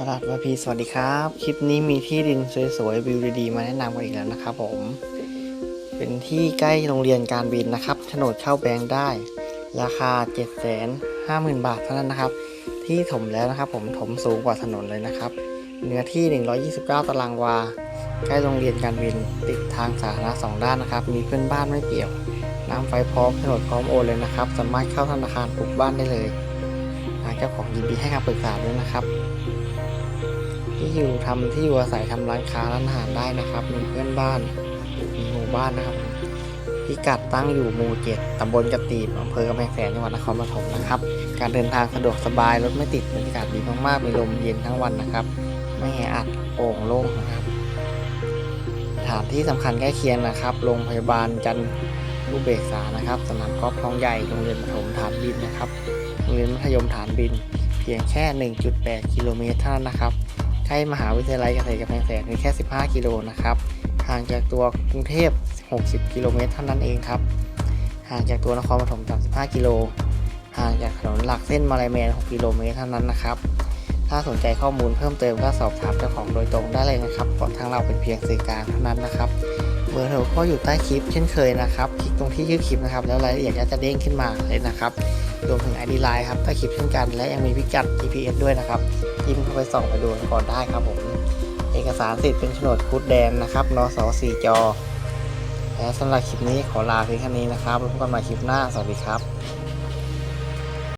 ตลาดวาพีสวัสดีครับ คลิปนี้มีที่ดินสวยๆวิวดีๆมาแนะนำกันอีกแล้วนะครับผม เป็นที่ใกล้โรงเรียนการบินนะครับโฉนดเข้าแบงค์ได้ ราคา 7 5 0 0 0 0 บาทเท่านั้นนะครับ ที่ถมแล้วนะครับ ผมถมสูงกว่าถนนเลยนะครับ เนื้อที่ 129 ตารางวา ใกล้โรงเรียนการบินติดทางสาธารณะสองด้านนะครับ มีเพื่อนบ้านไม่เปี่ยวน้ำไฟพร้อมโฉนดพร้อมโอนเลยนะครับ สามารถเข้าธนาคารปลูกบ้านได้เลย เจ้าของยินดีให้คำปรึกษาด้วยนะครับ ที่อยู่ทำที่อยู่อาศัยทำร้านค้าร้านอาหารได้นะครับ มีเพื่อนบ้าน มีหมู่บ้านนะครับ พิกัดตั้งอยู่หมู่เจ็ดตำบลกระตีบอำเภอกำแพงแสนจังหวัดนครปฐมนะครับ การเดินทางสะดวกสบายรถไม่ติดบรรยากาศดีมากๆมีลมเย็นทั้งวันนะครับ ไม่แออัดโปร่งโล่งนะครับสถานที่สำคัญใกล้เคียงนะครับ โรงพยาบาลจันทรุเบกษานะครับ สนามกอล์ฟคลองใหญ่ โรงเรียนประถมฐานบินนะครับ โรงเรียนมัธยมฐานบิน เพียงแค่ 1.8 กิโลเมตรเท่านั้นนะครับ ใกล้มหาวิทยาลัยเกษตรกำแพงแสนเพียงแค่ 15 กิโลนะครับห่างจากตัวกรุงเทพ 60 กิโลเมตรเท่านั้นเองครับ ห่างจากตัวนครปฐม 35 กิโล ห่างจากถนนหลักเส้นมาลายแมน 6 กิโลเมตรเท่านั้นนะครับ ถ้าสนใจข้อมูลเพิ่มเติมก็สอบถามเจ้าของโดยตรงได้เลยนะครับเพราะทางเราเป็นเพียงสื่อกลางเท่านั้นนะครับ บอร์โทรก็อยู่ใต้คลิปเช่นเคยนะครับคลิกตรงที่ชื่อคลิปนะครับแล้วรายละเอียดก็จะเด้งขึ้นมาเลยนะครับรวมถึง ID Line ครับใต้คลิปเช่นกันและยังมีพิกัด GPS ด้วยนะครับยิ้มเข้าไปส่องไปดูก่อนได้ครับผมเอกสารสิทธิ์เป็นโฉนดคุดแดงนะครับนส4จและสำหรับคลิปนี้ขอลาเพียงแค่นี้นะครับแล้พบกันใหม่คลิปหน้าสวัสดีครับ